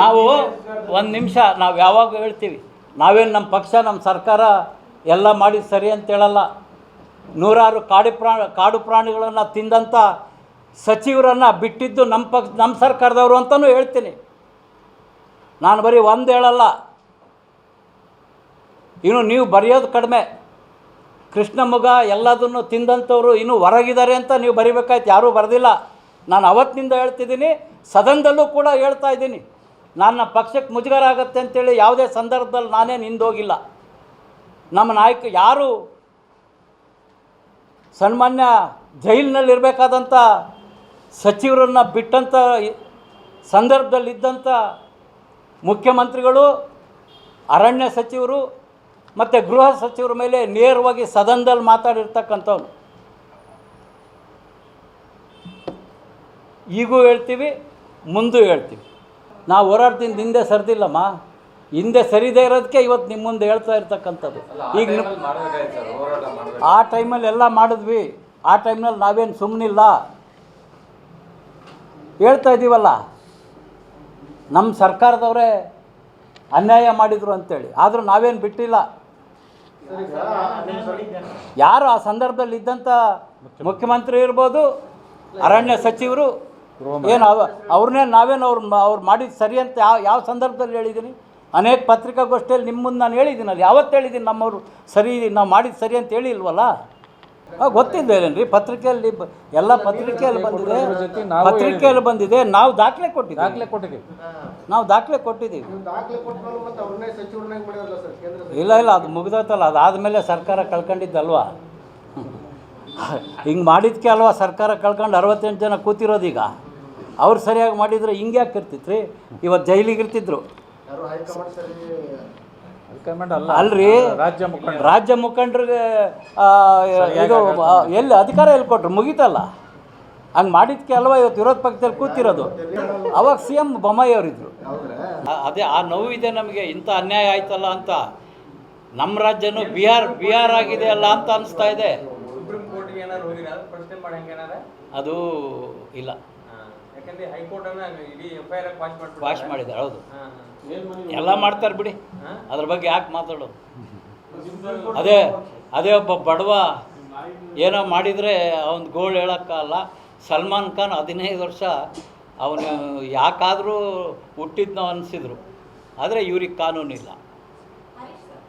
ನಾವು ಒಂದು ನಿಮಿಷ ನಾವು ಯಾವಾಗ ಹೇಳ್ತೀವಿ ನಾವೇನು ನಮ್ಮ ಪಕ್ಷ ನಮ್ಮ ಸರ್ಕಾರ ಎಲ್ಲ ಮಾಡಿ ಸರಿ ಅಂತ ಹೇಳಲ್ಲ. ನೂರಾರು ಕಾಡು ಪ್ರಾಣ ಕಾಡು ಪ್ರಾಣಿಗಳನ್ನು ತಿಂದಂಥ ಸಚಿವರನ್ನು ಬಿಟ್ಟಿದ್ದು ನಮ್ಮ ಪಕ್ಷ ನಮ್ಮ ಸರ್ಕಾರದವರು ಅಂತಲೂ ಹೇಳ್ತೀನಿ. ನಾನು ಬರೀ ಒಂದು ಹೇಳಲ್ಲ. ಇನ್ನು ನೀವು ಬರೆಯೋದು ಕಡಿಮೆ. ಕೃಷ್ಣ ಮಗ ಎಲ್ಲದನ್ನು ತಿಂದಂಥವ್ರು ಇನ್ನೂ ಹೊರಗಿದ್ದಾರೆ ಅಂತ ನೀವು ಬರಿಬೇಕಾಯ್ತು ಯಾರೂ ಬರೆದಿಲ್ಲ. ನಾನು ಅವತ್ತಿನಿಂದ ಹೇಳ್ತಿದ್ದೀನಿ ಸದನದಲ್ಲೂ ಕೂಡ ಹೇಳ್ತಾ ಇದ್ದೀನಿ, ನನ್ನ ಪಕ್ಷಕ್ಕೆ ಮುಜುಗರ ಆಗುತ್ತೆ ಅಂತೇಳಿ ಯಾವುದೇ ಸಂದರ್ಭದಲ್ಲಿ ನಾನೇನು ಹಿಂದೋಗಿಲ್ಲ ನಮ್ಮ ನಾಯಕ ಯಾರು? ಸನ್ಮಾನ್ಯ ಜೈಲಿನಲ್ಲಿರಬೇಕಾದಂಥ ಸಚಿವರನ್ನು ಬಿಟ್ಟಂಥ ಸಂದರ್ಭದಲ್ಲಿದ್ದಂಥ ಮುಖ್ಯಮಂತ್ರಿಗಳು, ಅರಣ್ಯ ಸಚಿವರು ಮತ್ತು ಗೃಹ ಸಚಿವರ ಮೇಲೆ ನೇರವಾಗಿ ಸದನದಲ್ಲಿ ಮಾತಾಡಿರ್ತಕ್ಕಂಥವ್ರು. ಈಗೂ ಹೇಳ್ತೀವಿ ಮುಂದೂ ಹೇಳ್ತೀವಿ. ನಾವು ಓಡಾಡ್ತೀನಿ ಹಿಂದೆ ಸರಿದಿಲ್ಲಮ್ಮ. ಹಿಂದೆ ಸರಿದೇ ಇರೋದಕ್ಕೆ ಇವತ್ತು ನಿಮ್ಮ ಮುಂದೆ ಹೇಳ್ತಾ ಇರ್ತಕ್ಕಂಥದ್ದು. ಈಗ ಆ ಟೈಮಲ್ಲಿ ಎಲ್ಲ ಮಾಡಿದ್ವಿ. ಆ ಟೈಮ್ನಲ್ಲಿ ನಾವೇನು ಸುಮ್ಮನಿಲ್ಲ ಹೇಳ್ತಾ ಇದ್ದೀವಲ್ಲ ನಮ್ಮ ಸರ್ಕಾರದವರೇ ಅನ್ಯಾಯ ಮಾಡಿದರು ಅಂತೇಳಿ. ಆದರೂ ನಾವೇನು ಬಿಟ್ಟಿಲ್ಲ. ಯಾರು ಆ ಸಂದರ್ಭದಲ್ಲಿ ಇದ್ದಂಥ ಮುಖ್ಯಮಂತ್ರಿ ಇರ್ಬೋದು ಅರಣ್ಯ ಸಚಿವರು ಏನು ಅವ ಅವ್ರನ್ನೇ ನಾವೇನು ಅವ್ರು ಅವ್ರು ಮಾಡಿದ್ದು ಸರಿ ಅಂತ ಯಾವ ಯಾವ ಸಂದರ್ಭದಲ್ಲಿ ಹೇಳಿದ್ದೀನಿ ಅನೇಕ ಪತ್ರಿಕಾಗೋಷ್ಠಿಯಲ್ಲಿ ನಿಮ್ಮ ಮುಂದೆ ನಾನು ಹೇಳಿದ್ದೀನಲ್ಲ ಯಾವತ್ತು ಹೇಳಿದ್ದೀನಿ ನಮ್ಮವರು ಸರಿ ನಾವು ಮಾಡಿದ್ದು ಸರಿ ಅಂತ ಹೇಳಿಲ್ವಲ್ಲ ಗೊತ್ತಿದ್ದೇನೇನು ರೀ ಪತ್ರಿಕೆಯಲ್ಲಿ ಬ- ಎಲ್ಲ ಪತ್ರಿಕೆಯಲ್ಲಿ ಬಂದಿದೆ. ಪತ್ರಿಕೆಯಲ್ಲಿ ಬಂದಿದೆ. ನಾವು ದಾಖಲೆ ಕೊಟ್ಟಿದ್ದೀವಿ. ದಾಖಲೆ ಕೊಟ್ಟಿದ್ದೀವಿ. ನಾವು ದಾಖಲೆ ಕೊಟ್ಟಿದ್ದೀವಿ. ಇಲ್ಲ ಇಲ್ಲ ಅದು ಮುಗಿದೋತಲ್ಲ ಅದಾದಮೇಲೆ ಸರ್ಕಾರ ಕಳ್ಕೊಂಡಿದ್ದಲ್ವಾ? ಹಿಂಗೆ ಮಾಡಿದ್ಕೆ ಅಲ್ವಾ ಸರ್ಕಾರ ಕಳ್ಕೊಂಡು ಅರವತ್ತೆಂಟು ಜನ ಕೂತಿರೋದೀಗ ಅವ್ರು ಸರಿಯಾಗಿ ಮಾಡಿದ್ರೆ ಹಿಂಗೆ ಯಾಕೆ ಇರ್ತಿತ್ತು ರೀ ಇವತ್ತು ಜೈಲಿಗೆ ಇರ್ತಿದ್ರು. ಯಾರು ಹೈಕಮಾಂಡ್ ಸರಿ ಹೈಕಮಾಂಡ್ ಅಲ್ಲ ಅಲ್ರಿ. ರಾಜ್ಯ ಮುಖಂಡ. ರಾಜ್ಯ ಮುಖಂಡರಿಗೆ ಇದು ಎಲ್ಲಿ ಅಧಿಕಾರ ಎಲ್ಲಿ ಕೊಟ್ರು? ಮುಗೀತಲ್ಲ. ಹಂಗೆ ಮಾಡಿದ್ಕೆ ಅಲ್ವಾ ಇವತ್ತು ವಿರೋಧ ಪಕ್ಷದಲ್ಲಿ ಕೂತಿರೋದು. ಅವಾಗ ಸಿ ಎಂ ಬೊಮ್ಮಾಯಿ ಅವರಿದ್ರು. ಅದೇ ಆ ನೋವಿದೆ ನಮಗೆ. ಇಂಥ ಅನ್ಯಾಯ ಆಯ್ತಲ್ಲ ಅಂತ. ನಮ್ಮ ರಾಜ್ಯನೂ ಬಿಹಾರ್ ಬಿಹಾರ್ ಆಗಿದೆ ಅಲ್ಲ ಅಂತ ಅನಿಸ್ತಾ ಇದೆ. ಅದು ಇಲ್ಲ. ಯಾಕಂದ್ರೆ ಹೈಕೋರ್ಟ್ ಅನ್ನ ಇಡೀ ಎಫ್ ಐ ಆರ್ ವಾಶ್ ಮಾಡ್ಬಿಟ್ಟು ವಾಶ್ ಮಾಡಿದ್ದಾರೆ ಹೌದು. ಎಲ್ಲ ಮಾಡ್ತಾರೆ ಬಿಡಿ. ಅದ್ರ ಬಗ್ಗೆ ಯಾಕೆ ಮಾತಾಡೋದು? ಅದೇ ಅದೇ ಒಬ್ಬ ಬಡವ ಏನೋ ಮಾಡಿದರೆ ಅವನ ಗೋಳು ಹೇಳೋಕ್ಕಲ್ಲ ಸಲ್ಮಾನ್ ಖಾನ್ ಹದಿನೈದು ವರ್ಷ ಅವನು ಯಾಕಾದರೂ ಹುಟ್ಟಿದ್ನೋ ಅನಿಸಿದ್ರು. ಆದರೆ ಇವ್ರಿಗೆ ಕಾನೂನಿಲ್ಲ.